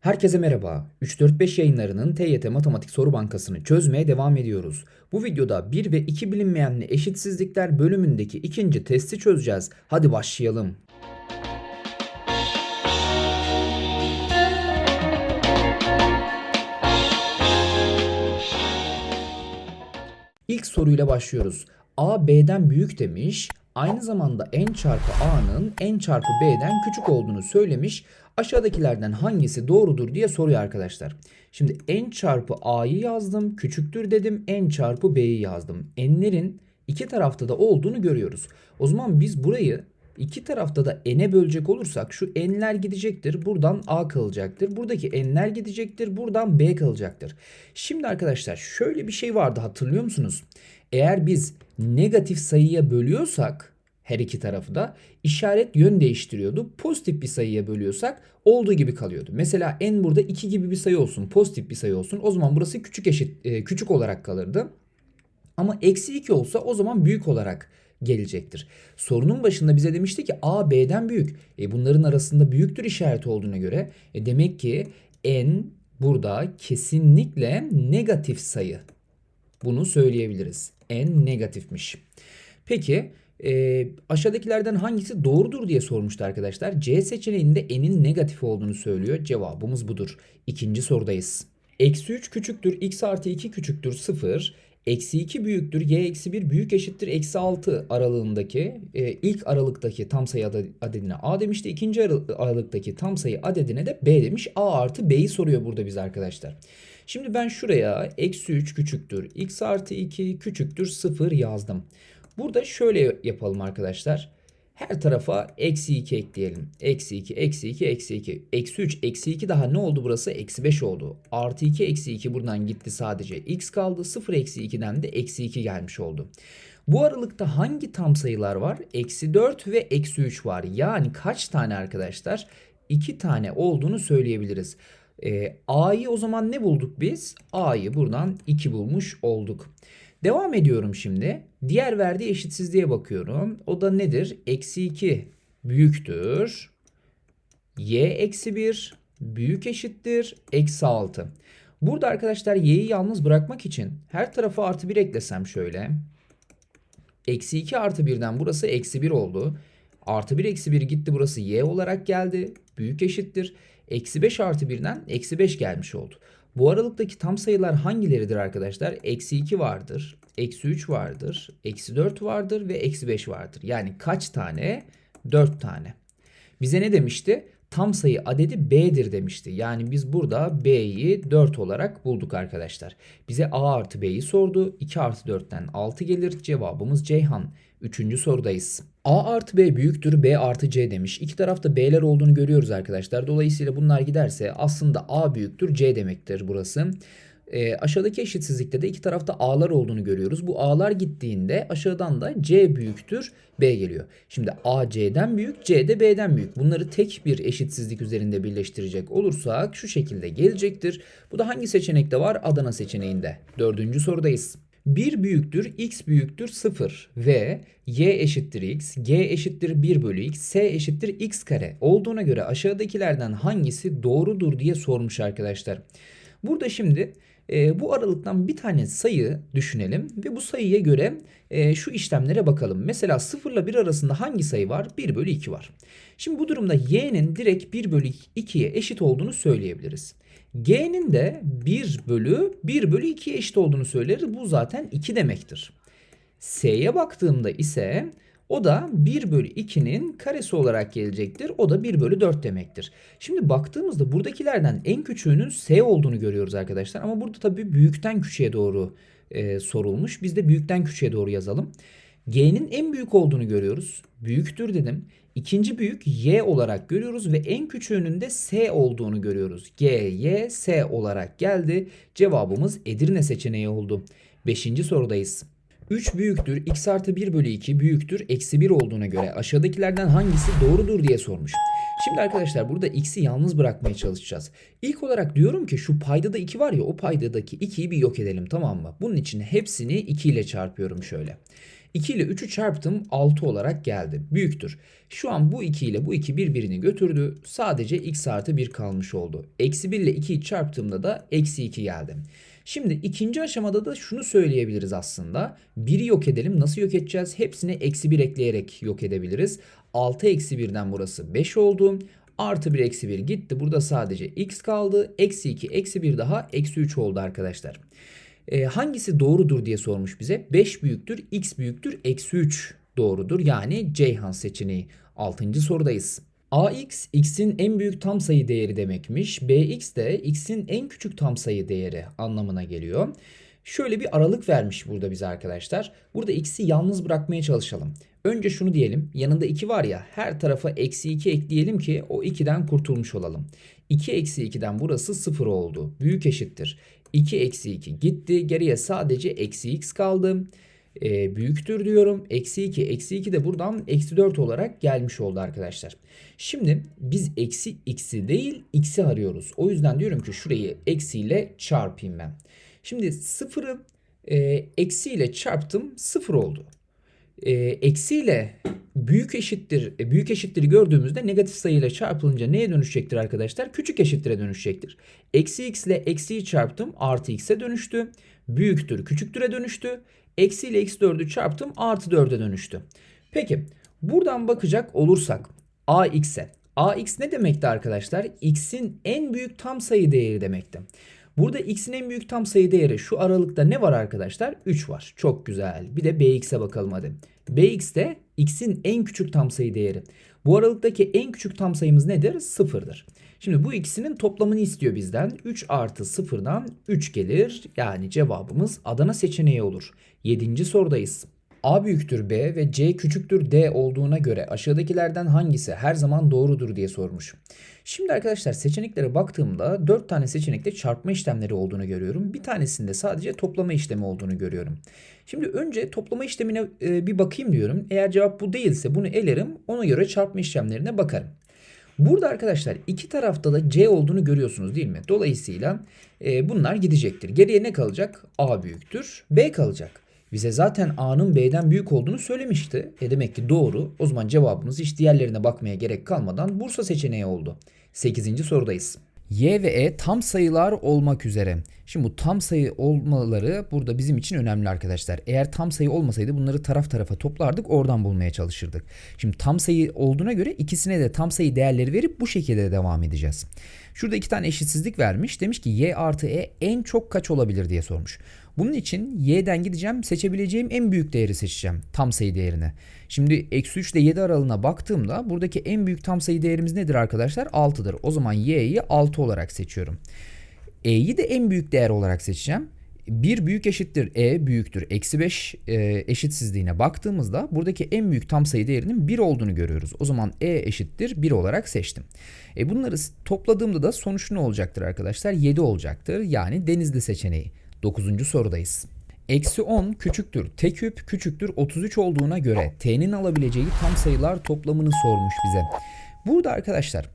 Herkese merhaba. 345 yayınlarının TYT Matematik Soru Bankası'nı çözmeye devam ediyoruz. Bu videoda 1 ve 2 bilinmeyenli eşitsizlikler bölümündeki ikinci testi çözeceğiz. Hadi başlayalım. İlk soruyla başlıyoruz. A B'den büyük demiş. Aynı zamanda n çarpı A'nın n çarpı B'den küçük olduğunu söylemiş. Aşağıdakilerden hangisi doğrudur diye soruyor arkadaşlar. Şimdi n çarpı A'yı yazdım. Küçüktür dedim. n çarpı B'yi yazdım. n'lerin iki tarafta da olduğunu görüyoruz. O zaman biz burayı iki tarafta da n'e bölecek olursak şu n'ler gidecektir. Buradan a kalacaktır. Buradaki n'ler gidecektir. Buradan b kalacaktır. Şimdi arkadaşlar şöyle bir şey vardı hatırlıyor musunuz? Eğer biz negatif sayıya bölüyorsak her iki tarafı da işaret yön değiştiriyordu. Pozitif bir sayıya bölüyorsak olduğu gibi kalıyordu. Mesela n burada 2 gibi bir sayı olsun, pozitif bir sayı olsun. O zaman burası küçük eşit e, küçük olarak kalırdı. Ama eksi 2 olsa o zaman büyük olarak gelecektir. Sorunun başında bize demişti ki A B'den büyük. E bunların arasında büyüktür işareti olduğuna göre e demek ki n burada kesinlikle negatif sayı. Bunu söyleyebiliriz. n negatifmiş. Peki e, aşağıdakilerden hangisi doğrudur diye sormuştu arkadaşlar. C seçeneğinde n'in negatif olduğunu söylüyor. Cevabımız budur. İkinci sorudayız. Eksi 3 küçüktür x artı 2 küçüktür 0. Eksi 2 büyüktür y eksi 1 büyük eşittir eksi 6 aralığındaki e, ilk aralıktaki tam sayı adedine a demişti. ikinci ara- aralıktaki tam sayı adedine de b demiş. a artı b'yi soruyor burada bize arkadaşlar. Şimdi ben şuraya eksi 3 küçüktür x artı 2 küçüktür 0 yazdım. Burada şöyle yapalım arkadaşlar. Her tarafa eksi 2 ekleyelim. Eksi 2, eksi 2, eksi 2. Eksi 3, eksi 2 daha ne oldu burası? Eksi 5 oldu. Artı 2, eksi 2 buradan gitti sadece. X kaldı. 0, eksi 2'den de eksi 2 gelmiş oldu. Bu aralıkta hangi tam sayılar var? Eksi 4 ve eksi 3 var. Yani kaç tane arkadaşlar? 2 tane olduğunu söyleyebiliriz. Ee, A'yı o zaman ne bulduk biz? A'yı buradan 2 bulmuş olduk. Devam ediyorum şimdi. Diğer verdiği eşitsizliğe bakıyorum. O da nedir? Eksi 2 büyüktür. Y eksi 1 büyük eşittir. Eksi 6. Burada arkadaşlar y'yi yalnız bırakmak için her tarafa artı 1 eklesem şöyle. Eksi 2 artı 1'den burası eksi 1 oldu. Artı 1 eksi 1 gitti burası y olarak geldi. Büyük eşittir. Eksi 5 artı 1'den eksi 5 gelmiş oldu. Bu aralıktaki tam sayılar hangileridir arkadaşlar? Eksi 2 vardır. Eksi 3 vardır. Eksi 4 vardır ve eksi 5 vardır. Yani kaç tane? 4 tane. Bize ne demişti? Tam sayı adedi b'dir demişti. Yani biz burada b'yi 4 olarak bulduk arkadaşlar. Bize a artı b'yi sordu. 2 artı 4'ten 6 gelir. Cevabımız Ceyhan. Üçüncü sorudayız. A artı B büyüktür B artı C demiş. İki tarafta B'ler olduğunu görüyoruz arkadaşlar. Dolayısıyla bunlar giderse aslında A büyüktür C demektir burası. E, aşağıdaki eşitsizlikte de iki tarafta A'lar olduğunu görüyoruz. Bu A'lar gittiğinde aşağıdan da C büyüktür B geliyor. Şimdi A C'den büyük C de B'den büyük. Bunları tek bir eşitsizlik üzerinde birleştirecek olursak şu şekilde gelecektir. Bu da hangi seçenekte var? Adana seçeneğinde. Dördüncü sorudayız. 1 büyüktür, x büyüktür 0 ve y eşittir x, g eşittir 1 bölü x, s eşittir x kare olduğuna göre aşağıdakilerden hangisi doğrudur diye sormuş arkadaşlar. Burada şimdi e, bu aralıktan bir tane sayı düşünelim ve bu sayıya göre e, şu işlemlere bakalım. Mesela 0 ile 1 arasında hangi sayı var? 1 bölü 2 var. Şimdi bu durumda y'nin direkt 1 bölü 2'ye eşit olduğunu söyleyebiliriz. G'nin de 1 bölü 1 bölü 2'ye eşit olduğunu söyleriz. Bu zaten 2 demektir. S'ye baktığımda ise o da 1 bölü 2'nin karesi olarak gelecektir. O da 1 bölü 4 demektir. Şimdi baktığımızda buradakilerden en küçüğünün S olduğunu görüyoruz arkadaşlar. Ama burada tabii büyükten küçüğe doğru e, sorulmuş. Biz de büyükten küçüğe doğru yazalım. G'nin en büyük olduğunu görüyoruz. Büyüktür dedim. İkinci büyük Y olarak görüyoruz ve en küçüğünün de S olduğunu görüyoruz. G, Y, S olarak geldi. Cevabımız Edirne seçeneği oldu. Beşinci sorudayız. 3 büyüktür, x artı 1 bölü 2 büyüktür, eksi 1 olduğuna göre aşağıdakilerden hangisi doğrudur diye sormuş. Şimdi arkadaşlar burada x'i yalnız bırakmaya çalışacağız. İlk olarak diyorum ki şu paydada 2 var ya o paydadaki 2'yi bir yok edelim tamam mı? Bunun için hepsini 2 ile çarpıyorum şöyle. 2 ile 3'ü çarptım 6 olarak geldi. Büyüktür. Şu an bu 2 ile bu 2 birbirini götürdü. Sadece x artı 1 kalmış oldu. Eksi 1 ile 2'yi çarptığımda da eksi 2 geldi. Şimdi ikinci aşamada da şunu söyleyebiliriz aslında. 1'i yok edelim. Nasıl yok edeceğiz? Hepsini eksi 1 ekleyerek yok edebiliriz. 6 eksi 1'den burası 5 oldu. Artı 1 eksi 1 gitti. Burada sadece x kaldı. Eksi 2 eksi 1 daha eksi 3 oldu arkadaşlar. E, hangisi doğrudur diye sormuş bize. 5 büyüktür, x büyüktür, eksi 3 doğrudur. Yani Ceyhan seçeneği. 6. sorudayız. Ax x'in en büyük tam sayı değeri demekmiş. bx de x'in en küçük tam sayı değeri anlamına geliyor. Şöyle bir aralık vermiş burada bize arkadaşlar. Burada x'i yalnız bırakmaya çalışalım. Önce şunu diyelim. Yanında 2 var ya her tarafa eksi 2 ekleyelim ki o 2'den kurtulmuş olalım. 2 eksi 2'den burası 0 oldu. Büyük eşittir. 2 eksi 2 gitti. Geriye sadece eksi x kaldı. Ee, büyüktür diyorum. Eksi 2 eksi 2 de buradan eksi 4 olarak gelmiş oldu arkadaşlar. Şimdi biz eksi x'i değil x'i arıyoruz. O yüzden diyorum ki şurayı eksiyle çarpayım ben. Şimdi 0'ı e, eksiyle çarptım 0 oldu e, eksiyle büyük eşittir e, büyük eşittir gördüğümüzde negatif sayıyla çarpılınca neye dönüşecektir arkadaşlar? Küçük eşittire dönüşecektir. Eksi x ile eksiyi çarptım artı x'e dönüştü. Büyüktür küçüktüre dönüştü. Eksi ile eksi 4'ü çarptım artı 4'e dönüştü. Peki buradan bakacak olursak ax'e. ax ne demekti arkadaşlar? x'in en büyük tam sayı değeri demekti. Burada x'in en büyük tam sayı değeri şu aralıkta ne var arkadaşlar? 3 var. Çok güzel. Bir de bx'e bakalım hadi. bx de x'in en küçük tam sayı değeri. Bu aralıktaki en küçük tam sayımız nedir? 0'dır. Şimdi bu ikisinin toplamını istiyor bizden. 3 artı 0'dan 3 gelir. Yani cevabımız Adana seçeneği olur. 7. sorudayız. A büyüktür B ve C küçüktür D olduğuna göre aşağıdakilerden hangisi her zaman doğrudur diye sormuş. Şimdi arkadaşlar seçeneklere baktığımda 4 tane seçenekte çarpma işlemleri olduğunu görüyorum. Bir tanesinde sadece toplama işlemi olduğunu görüyorum. Şimdi önce toplama işlemine e, bir bakayım diyorum. Eğer cevap bu değilse bunu elerim. Ona göre çarpma işlemlerine bakarım. Burada arkadaşlar iki tarafta da C olduğunu görüyorsunuz değil mi? Dolayısıyla e, bunlar gidecektir. Geriye ne kalacak? A büyüktür. B kalacak. Bize zaten A'nın B'den büyük olduğunu söylemişti. E demek ki doğru. O zaman cevabımız hiç diğerlerine bakmaya gerek kalmadan Bursa seçeneği oldu. 8. sorudayız. Y ve E tam sayılar olmak üzere. Şimdi bu tam sayı olmaları burada bizim için önemli arkadaşlar. Eğer tam sayı olmasaydı bunları taraf tarafa toplardık oradan bulmaya çalışırdık. Şimdi tam sayı olduğuna göre ikisine de tam sayı değerleri verip bu şekilde devam edeceğiz. Şurada iki tane eşitsizlik vermiş. Demiş ki Y artı E en çok kaç olabilir diye sormuş. Bunun için y'den gideceğim seçebileceğim en büyük değeri seçeceğim tam sayı değerini. Şimdi eksi 3 ile 7 aralığına baktığımda buradaki en büyük tam sayı değerimiz nedir arkadaşlar? 6'dır. O zaman y'yi 6 olarak seçiyorum. E'yi de en büyük değer olarak seçeceğim. 1 büyük eşittir e büyüktür eksi 5 e, eşitsizliğine baktığımızda buradaki en büyük tam sayı değerinin 1 olduğunu görüyoruz. O zaman e eşittir 1 olarak seçtim. E bunları topladığımda da sonuç ne olacaktır arkadaşlar? 7 olacaktır. Yani denizli seçeneği. 9. sorudayız. Eksi 10 küçüktür t küp küçüktür 33 olduğuna göre t'nin alabileceği tam sayılar toplamını sormuş bize. Burada arkadaşlar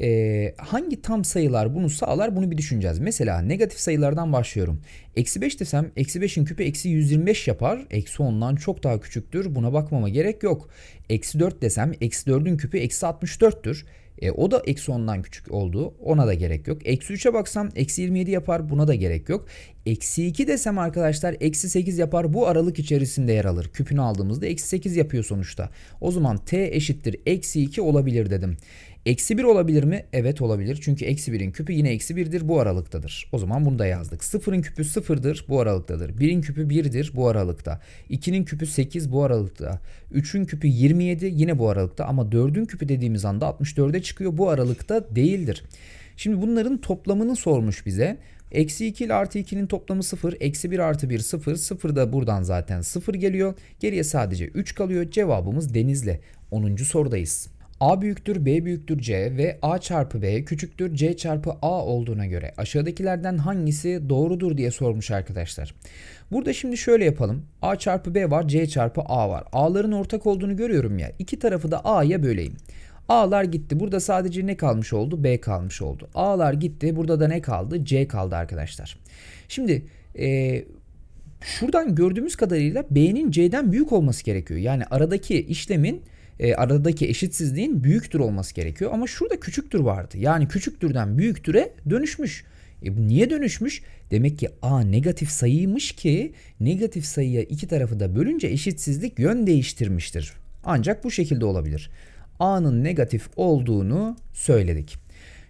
e, hangi tam sayılar bunu sağlar bunu bir düşüneceğiz. Mesela negatif sayılardan başlıyorum. Eksi 5 desem eksi 5'in küpü eksi 125 yapar. Eksi 10'dan çok daha küçüktür. Buna bakmama gerek yok. Eksi 4 desem eksi 4'ün küpü eksi 64'tür. E, o da eksi 10'dan küçük oldu. Ona da gerek yok. Eksi 3'e baksam eksi 27 yapar. Buna da gerek yok. Eksi 2 desem arkadaşlar eksi 8 yapar. Bu aralık içerisinde yer alır. Küpünü aldığımızda eksi 8 yapıyor sonuçta. O zaman t eşittir eksi 2 olabilir dedim. Eksi 1 olabilir mi? Evet olabilir. Çünkü eksi 1'in küpü yine eksi 1'dir. Bu aralıktadır. O zaman bunu da yazdık. 0'ın küpü 0'dır. Bu aralıktadır. 1'in küpü 1'dir. Bu aralıkta. 2'nin küpü 8 bu aralıkta. 3'ün küpü 27 yine bu aralıkta. Ama 4'ün küpü dediğimiz anda 64'e çıkıyor. Bu aralıkta değildir. Şimdi bunların toplamını sormuş bize. Eksi 2 ile artı 2'nin toplamı 0. Eksi 1 artı 1 0. 0 da buradan zaten 0 geliyor. Geriye sadece 3 kalıyor. Cevabımız Denizli. 10. sorudayız. A büyüktür B büyüktür C ve A çarpı B küçüktür C çarpı A olduğuna göre aşağıdakilerden hangisi doğrudur diye sormuş arkadaşlar. Burada şimdi şöyle yapalım. A çarpı B var C çarpı A var. A'ların ortak olduğunu görüyorum ya. İki tarafı da A'ya böleyim. A'lar gitti. Burada sadece ne kalmış oldu? B kalmış oldu. A'lar gitti. Burada da ne kaldı? C kaldı arkadaşlar. Şimdi e, şuradan gördüğümüz kadarıyla B'nin C'den büyük olması gerekiyor. Yani aradaki işlemin e, aradaki eşitsizliğin büyüktür olması gerekiyor. Ama şurada küçüktür vardı. Yani küçüktürden büyüktüre dönüşmüş. E, niye dönüşmüş? Demek ki A negatif sayıymış ki negatif sayıya iki tarafı da bölünce eşitsizlik yön değiştirmiştir. Ancak bu şekilde olabilir. A'nın negatif olduğunu söyledik.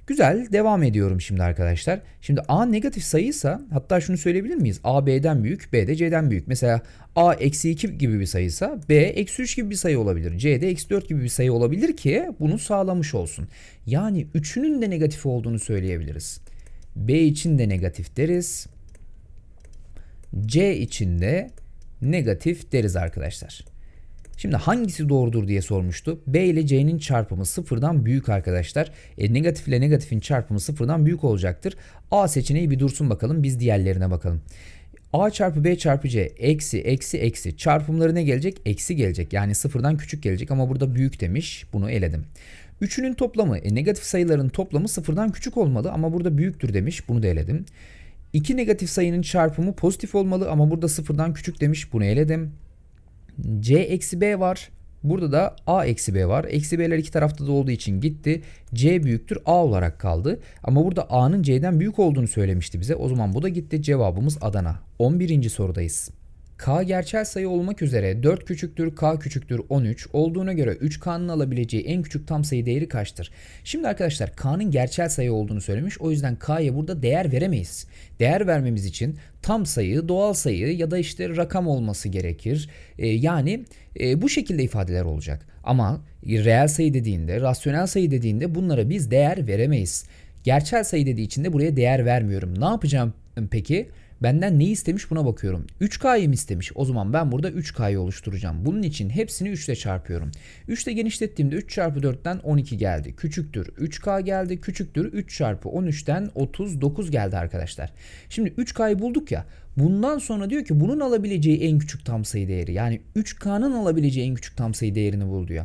Güzel devam ediyorum şimdi arkadaşlar. Şimdi A negatif sayıysa hatta şunu söyleyebilir miyiz? A B'den büyük B de C'den büyük. Mesela A eksi 2 gibi bir sayıysa B eksi 3 gibi bir sayı olabilir. C de eksi 4 gibi bir sayı olabilir ki bunu sağlamış olsun. Yani üçünün de negatif olduğunu söyleyebiliriz. B için de negatif deriz. C için de negatif deriz arkadaşlar. Şimdi hangisi doğrudur diye sormuştu. B ile C'nin çarpımı sıfırdan büyük arkadaşlar. E, negatif ile negatifin çarpımı sıfırdan büyük olacaktır. A seçeneği bir dursun bakalım. Biz diğerlerine bakalım. A çarpı B çarpı C eksi eksi eksi çarpımları ne gelecek? Eksi gelecek. Yani sıfırdan küçük gelecek ama burada büyük demiş. Bunu eledim. Üçünün toplamı e, negatif sayıların toplamı sıfırdan küçük olmalı ama burada büyüktür demiş. Bunu da eledim. İki negatif sayının çarpımı pozitif olmalı ama burada sıfırdan küçük demiş. Bunu eledim. C eksi B var. Burada da A eksi B var. Eksi B'ler iki tarafta da olduğu için gitti. C büyüktür A olarak kaldı. Ama burada A'nın C'den büyük olduğunu söylemişti bize. O zaman bu da gitti. Cevabımız Adana. 11. sorudayız. K gerçel sayı olmak üzere 4 küçüktür K küçüktür 13 olduğuna göre 3K'nın alabileceği en küçük tam sayı değeri kaçtır? Şimdi arkadaşlar K'nın gerçel sayı olduğunu söylemiş. O yüzden K'ya burada değer veremeyiz. Değer vermemiz için tam sayı, doğal sayı ya da işte rakam olması gerekir. Ee, yani e, bu şekilde ifadeler olacak. Ama reel sayı dediğinde, rasyonel sayı dediğinde bunlara biz değer veremeyiz. Gerçel sayı dediği için de buraya değer vermiyorum. Ne yapacağım peki? Benden ne istemiş buna bakıyorum. 3K'yı mı istemiş? O zaman ben burada 3K'yı oluşturacağım. Bunun için hepsini 3 ile çarpıyorum. 3 ile genişlettiğimde 3 çarpı 4'ten 12 geldi. Küçüktür 3K geldi. Küçüktür 3 çarpı 13'ten 39 geldi arkadaşlar. Şimdi 3K'yı bulduk ya. Bundan sonra diyor ki bunun alabileceği en küçük tam sayı değeri. Yani 3K'nın alabileceği en küçük tam sayı değerini bul diyor.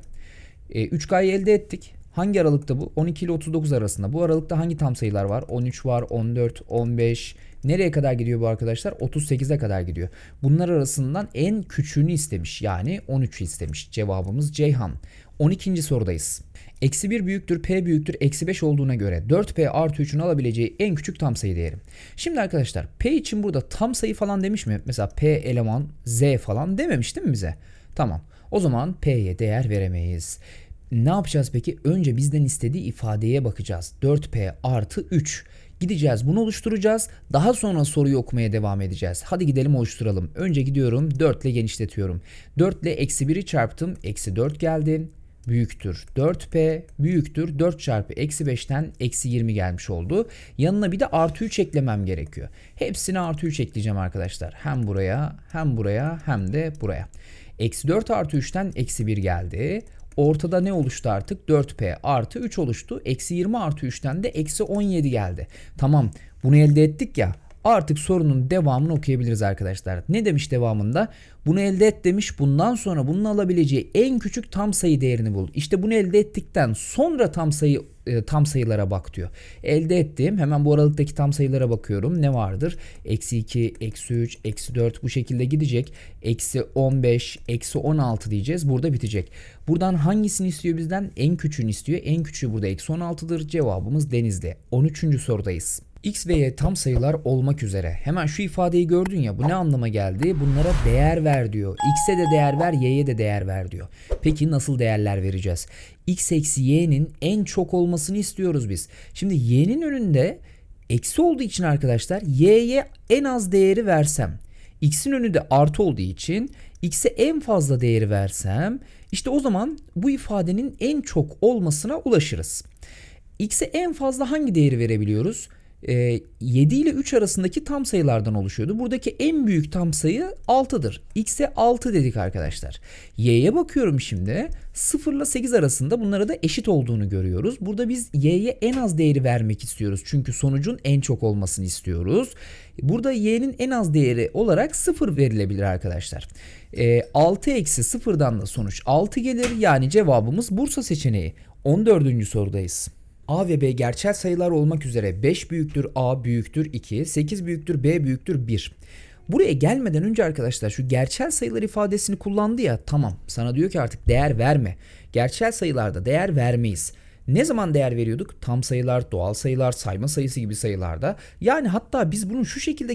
E, 3K'yı elde ettik. Hangi aralıkta bu? 12 ile 39 arasında. Bu aralıkta hangi tam sayılar var? 13 var, 14, 15. Nereye kadar gidiyor bu arkadaşlar? 38'e kadar gidiyor. Bunlar arasından en küçüğünü istemiş. Yani 13'ü istemiş. Cevabımız Ceyhan. 12. sorudayız. Eksi 1 büyüktür, P büyüktür, eksi 5 olduğuna göre 4P artı 3'ün alabileceği en küçük tam sayı değeri. Şimdi arkadaşlar P için burada tam sayı falan demiş mi? Mesela P eleman Z falan dememiş değil mi bize? Tamam. O zaman P'ye değer veremeyiz. Ne yapacağız peki? Önce bizden istediği ifadeye bakacağız. 4P artı 3. Gideceğiz bunu oluşturacağız. Daha sonra soruyu okumaya devam edeceğiz. Hadi gidelim oluşturalım. Önce gidiyorum 4 ile genişletiyorum. 4 ile eksi 1'i çarptım. Eksi 4 geldi. Büyüktür 4P büyüktür 4 çarpı eksi 5'ten eksi 20 gelmiş oldu. Yanına bir de artı 3 eklemem gerekiyor. Hepsine artı 3 ekleyeceğim arkadaşlar. Hem buraya hem buraya hem de buraya. Eksi 4 artı 3'ten eksi 1 geldi. Ortada ne oluştu artık? 4P artı 3 oluştu. Eksi 20 artı 3'ten de eksi 17 geldi. Tamam bunu elde ettik ya. Artık sorunun devamını okuyabiliriz arkadaşlar. Ne demiş devamında? Bunu elde et demiş. Bundan sonra bunun alabileceği en küçük tam sayı değerini bul. İşte bunu elde ettikten sonra tam sayı e, tam sayılara bak diyor. Elde ettim. Hemen bu aralıktaki tam sayılara bakıyorum. Ne vardır? Eksi 2, eksi 3, eksi 4 bu şekilde gidecek. Eksi 15, eksi 16 diyeceğiz. Burada bitecek. Buradan hangisini istiyor bizden? En küçüğünü istiyor. En küçüğü burada eksi 16'dır. Cevabımız denizde. 13. sorudayız. X ve Y tam sayılar olmak üzere. Hemen şu ifadeyi gördün ya bu ne anlama geldi? Bunlara değer ver diyor. X'e de değer ver, Y'ye de değer ver diyor. Peki nasıl değerler vereceğiz? X eksi Y'nin en çok olmasını istiyoruz biz. Şimdi Y'nin önünde eksi olduğu için arkadaşlar Y'ye en az değeri versem. X'in önünde artı olduğu için X'e en fazla değeri versem işte o zaman bu ifadenin en çok olmasına ulaşırız. X'e en fazla hangi değeri verebiliyoruz? 7 ile 3 arasındaki tam sayılardan oluşuyordu. Buradaki en büyük tam sayı 6'dır. X'e 6 dedik arkadaşlar. Y'ye bakıyorum şimdi. 0 ile 8 arasında bunlara da eşit olduğunu görüyoruz. Burada biz Y'ye en az değeri vermek istiyoruz. Çünkü sonucun en çok olmasını istiyoruz. Burada Y'nin en az değeri olarak 0 verilebilir arkadaşlar. 6 eksi 0'dan da sonuç 6 gelir. Yani cevabımız Bursa seçeneği. 14. sorudayız. A ve B gerçel sayılar olmak üzere 5 büyüktür A büyüktür 2, 8 büyüktür B büyüktür 1. Buraya gelmeden önce arkadaşlar şu gerçel sayılar ifadesini kullandı ya tamam sana diyor ki artık değer verme. Gerçel sayılarda değer vermeyiz. Ne zaman değer veriyorduk? Tam sayılar, doğal sayılar, sayma sayısı gibi sayılarda. Yani hatta biz bunu şu şekilde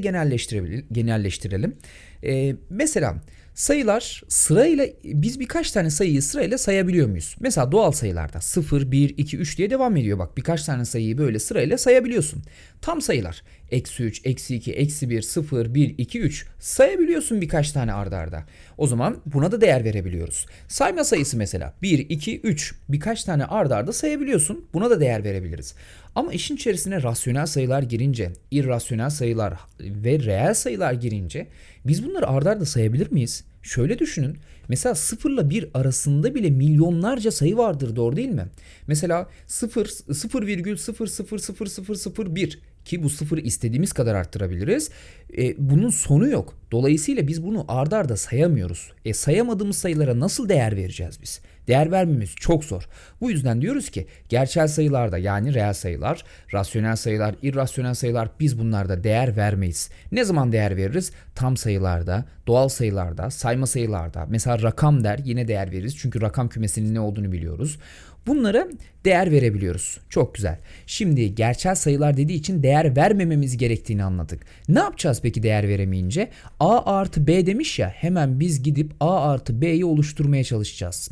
genelleştirelim. Ee, mesela sayılar sırayla biz birkaç tane sayıyı sırayla sayabiliyor muyuz? Mesela doğal sayılarda 0, 1, 2, 3 diye devam ediyor. Bak birkaç tane sayıyı böyle sırayla sayabiliyorsun. Tam sayılar eksi 3, eksi 2, eksi 1, 0, 1, 2, 3 sayabiliyorsun birkaç tane ardarda. Arda. O zaman buna da değer verebiliyoruz. Sayma sayısı mesela 1, 2, 3 birkaç tane ardarda arda sayabiliyorsun. Buna da değer verebiliriz. Ama işin içerisine rasyonel sayılar girince, irrasyonel sayılar ve reel sayılar girince biz bunları ardarda arda sayabilir miyiz? Şöyle düşünün. Mesela 0 ile 1 arasında bile milyonlarca sayı vardır doğru değil mi? Mesela 0 0,0000001 ki bu sıfırı istediğimiz kadar arttırabiliriz. E, bunun sonu yok. Dolayısıyla biz bunu ardarda arda sayamıyoruz. E, sayamadığımız sayılara nasıl değer vereceğiz biz? Değer vermemiz çok zor. Bu yüzden diyoruz ki gerçel sayılarda yani reel sayılar, rasyonel sayılar, irrasyonel sayılar biz bunlarda değer vermeyiz. Ne zaman değer veririz? Tam sayılarda, doğal sayılarda, sayma sayılarda. Mesela rakam der yine değer veririz. Çünkü rakam kümesinin ne olduğunu biliyoruz. Bunlara değer verebiliyoruz. Çok güzel. Şimdi gerçel sayılar dediği için değer vermememiz gerektiğini anladık. Ne yapacağız peki değer veremeyince? A artı B demiş ya hemen biz gidip A artı B'yi oluşturmaya çalışacağız.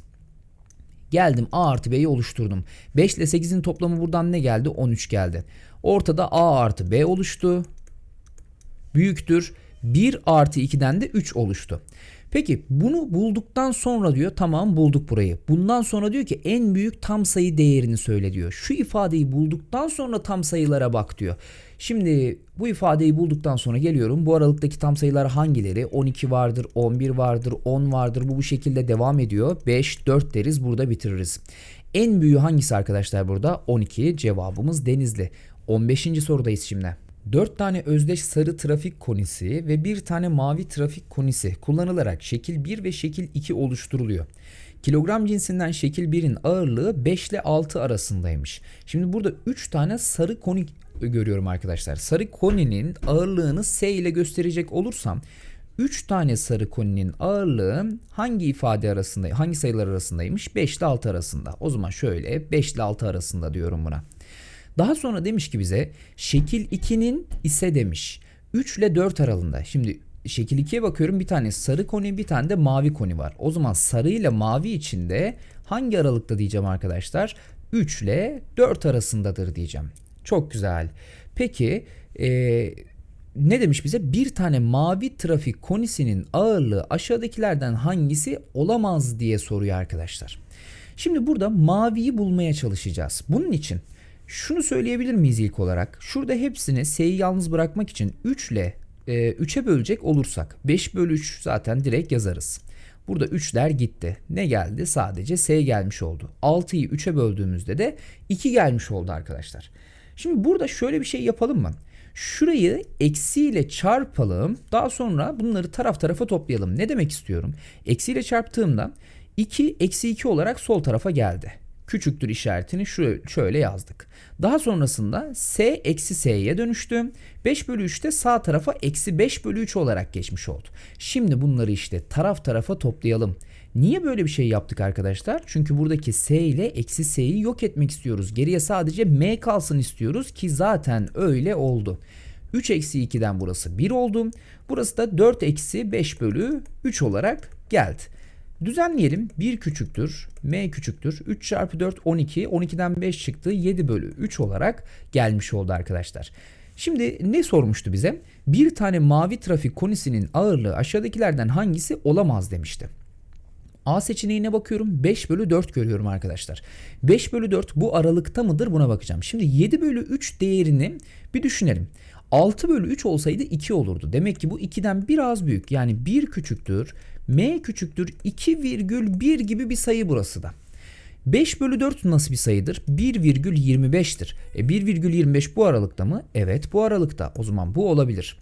Geldim A artı B'yi oluşturdum. 5 ile 8'in toplamı buradan ne geldi? 13 geldi. Ortada A artı B oluştu. Büyüktür. 1 artı 2'den de 3 oluştu. Peki bunu bulduktan sonra diyor tamam bulduk burayı. Bundan sonra diyor ki en büyük tam sayı değerini söyle diyor. Şu ifadeyi bulduktan sonra tam sayılara bak diyor. Şimdi bu ifadeyi bulduktan sonra geliyorum. Bu aralıktaki tam sayılar hangileri? 12 vardır, 11 vardır, 10 vardır. Bu bu şekilde devam ediyor. 5, 4 deriz burada bitiririz. En büyüğü hangisi arkadaşlar burada? 12 cevabımız Denizli. 15. sorudayız şimdi. 4 tane özdeş sarı trafik konisi ve bir tane mavi trafik konisi kullanılarak şekil 1 ve şekil 2 oluşturuluyor. Kilogram cinsinden şekil 1'in ağırlığı 5 ile 6 arasındaymış. Şimdi burada 3 tane sarı koni görüyorum arkadaşlar. Sarı koninin ağırlığını S ile gösterecek olursam 3 tane sarı koninin ağırlığı hangi ifade arasında, hangi sayılar arasındaymış? 5 ile 6 arasında. O zaman şöyle 5 ile 6 arasında diyorum buna. Daha sonra demiş ki bize şekil 2'nin ise demiş 3 ile 4 aralığında. Şimdi şekil 2'ye bakıyorum bir tane sarı koni bir tane de mavi koni var. O zaman sarı ile mavi içinde hangi aralıkta diyeceğim arkadaşlar? 3 ile 4 arasındadır diyeceğim. Çok güzel. Peki ee, ne demiş bize? Bir tane mavi trafik konisinin ağırlığı aşağıdakilerden hangisi olamaz diye soruyor arkadaşlar. Şimdi burada maviyi bulmaya çalışacağız. Bunun için şunu söyleyebilir miyiz ilk olarak? Şurada hepsini S'yi yalnız bırakmak için 3 ile e, 3'e bölecek olursak 5 bölü 3 zaten direkt yazarız. Burada 3'ler gitti. Ne geldi? Sadece S gelmiş oldu. 6'yı 3'e böldüğümüzde de 2 gelmiş oldu arkadaşlar. Şimdi burada şöyle bir şey yapalım mı? Şurayı eksiyle çarpalım. Daha sonra bunları taraf tarafa toplayalım. Ne demek istiyorum? Eksiyle çarptığımda 2 eksi 2 olarak sol tarafa geldi küçüktür işaretini şöyle yazdık. Daha sonrasında s eksi s'ye dönüştü. 5 bölü 3 de sağ tarafa eksi 5 bölü 3 olarak geçmiş oldu. Şimdi bunları işte taraf tarafa toplayalım. Niye böyle bir şey yaptık arkadaşlar? Çünkü buradaki s ile eksi s'yi yok etmek istiyoruz. Geriye sadece m kalsın istiyoruz ki zaten öyle oldu. 3 eksi 2'den burası 1 oldu. Burası da 4 eksi 5 bölü 3 olarak geldi. Düzenleyelim. 1 küçüktür, m küçüktür. 3 çarpı 4 12. 12'den 5 çıktı. 7 bölü 3 olarak gelmiş oldu arkadaşlar. Şimdi ne sormuştu bize? Bir tane mavi trafik konisinin ağırlığı aşağıdakilerden hangisi olamaz demişti. A seçeneğine bakıyorum 5 bölü 4 görüyorum arkadaşlar. 5 bölü 4 bu aralıkta mıdır buna bakacağım. Şimdi 7 bölü 3 değerini bir düşünelim. 6 bölü 3 olsaydı 2 olurdu. Demek ki bu 2'den biraz büyük. Yani 1 küçüktür m küçüktür 2,1 gibi bir sayı burası da. 5 bölü 4 nasıl bir sayıdır? 1,25'tir. E 1,25 bu aralıkta mı? Evet bu aralıkta. O zaman bu olabilir.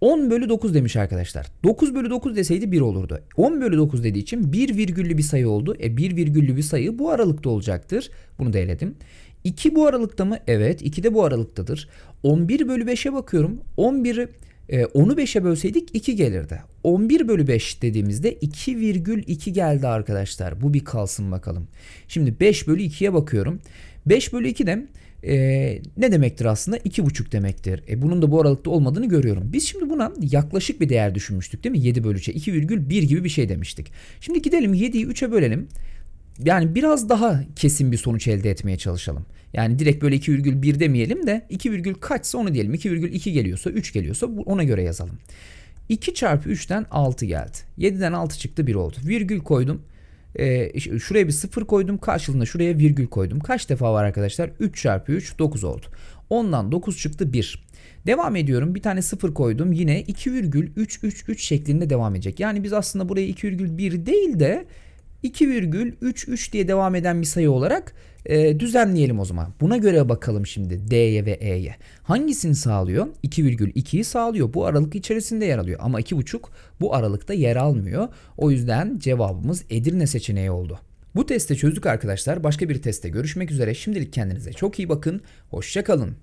10 bölü 9 demiş arkadaşlar. 9 bölü 9 deseydi 1 olurdu. 10 bölü 9 dediği için 1 virgüllü bir sayı oldu. E 1 virgüllü bir sayı bu aralıkta olacaktır. Bunu da eledim. 2 bu aralıkta mı? Evet. 2 de bu aralıktadır. 11 bölü 5'e bakıyorum. 11'i e, 10'u 5'e bölseydik 2 gelirdi. 11 bölü 5 dediğimizde 2,2 geldi arkadaşlar. Bu bir kalsın bakalım. Şimdi 5 bölü 2'ye bakıyorum. 5 bölü 2 de e, ne demektir aslında? 2,5 demektir. E, bunun da bu aralıkta olmadığını görüyorum. Biz şimdi buna yaklaşık bir değer düşünmüştük değil mi? 7 bölü 3'e 2,1 gibi bir şey demiştik. Şimdi gidelim 7'yi 3'e bölelim. Yani biraz daha kesin bir sonuç elde etmeye çalışalım. Yani direkt böyle 2,1 demeyelim de 2, virgül kaçsa onu diyelim. 2,2 geliyorsa 3 geliyorsa ona göre yazalım. 2 çarpı 3'ten 6 geldi. 7'den 6 çıktı 1 oldu. Virgül koydum. Ş- şuraya bir 0 koydum. Karşılığında şuraya virgül koydum. Kaç defa var arkadaşlar? 3 çarpı 3 9 oldu. Ondan 9 çıktı 1. Devam ediyorum. Bir tane 0 koydum. Yine 2,333 şeklinde devam edecek. Yani biz aslında burayı 2,1 değil de 2,33 diye devam eden bir sayı olarak e, düzenleyelim o zaman. Buna göre bakalım şimdi D'ye ve E'ye. Hangisini sağlıyor? 2,2'yi sağlıyor. Bu aralık içerisinde yer alıyor. Ama 2,5 bu aralıkta yer almıyor. O yüzden cevabımız Edirne seçeneği oldu. Bu testi çözdük arkadaşlar. Başka bir testte görüşmek üzere. Şimdilik kendinize çok iyi bakın. Hoşçakalın.